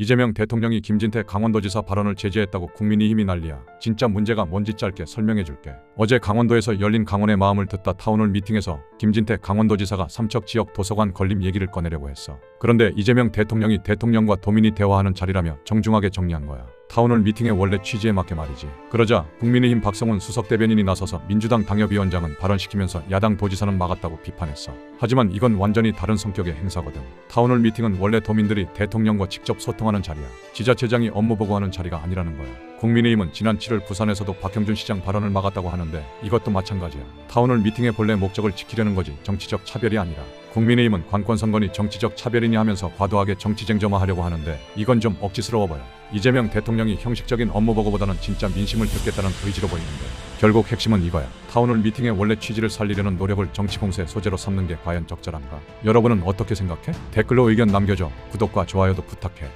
이재명 대통령이 김진태 강원도지사 발언을 제지했다고 국민의힘이 난리야. 진짜 문제가 뭔지 짧게 설명해 줄게. 어제 강원도에서 열린 강원의 마음을 듣다 타운홀 미팅에서 김진태 강원도지사가 삼척 지역 도서관 건립 얘기를 꺼내려고 했어. 그런데 이재명 대통령이 대통령과 도민이 대화하는 자리라며 정중하게 정리한 거야. 타운홀 미팅의 원래 취지에 맞게 말이지. 그러자 국민의힘 박성훈 수석 대변인이 나서서 민주당 당협위원장은 발언시키면서 야당 도지사는 막았다고 비판했어. 하지만 이건 완전히 다른 성격의 행사거든. 타운홀 미팅은 원래 도민들이 대통령과 직접 소통하는 자리야. 지자체장이 업무 보고하는 자리가 아니라는 거야. 국민의힘은 지난 7월 부산에서도 박형준 시장 발언을 막았다고 하는데 이것도 마찬가지야. 타운홀 미팅의 본래 목적을 지키려는 거지 정치적 차별이 아니라. 국민의힘은 관권 선거니 정치적 차별이니 하면서 과도하게 정치 쟁점화하려고 하는데 이건 좀 억지스러워 보여. 이재명 대통령이 형식적인 업무 보고보다는 진짜 민심을 듣겠다는 의지로 보이는데 결국 핵심은 이거야. 타운홀 미팅의 원래 취지를 살리려는 노력을 정치 공세 소재로 삼는 게 과연 적절한가? 여러분은 어떻게 생각해? 댓글로 의견 남겨줘. 구독과 좋아요도 부탁해.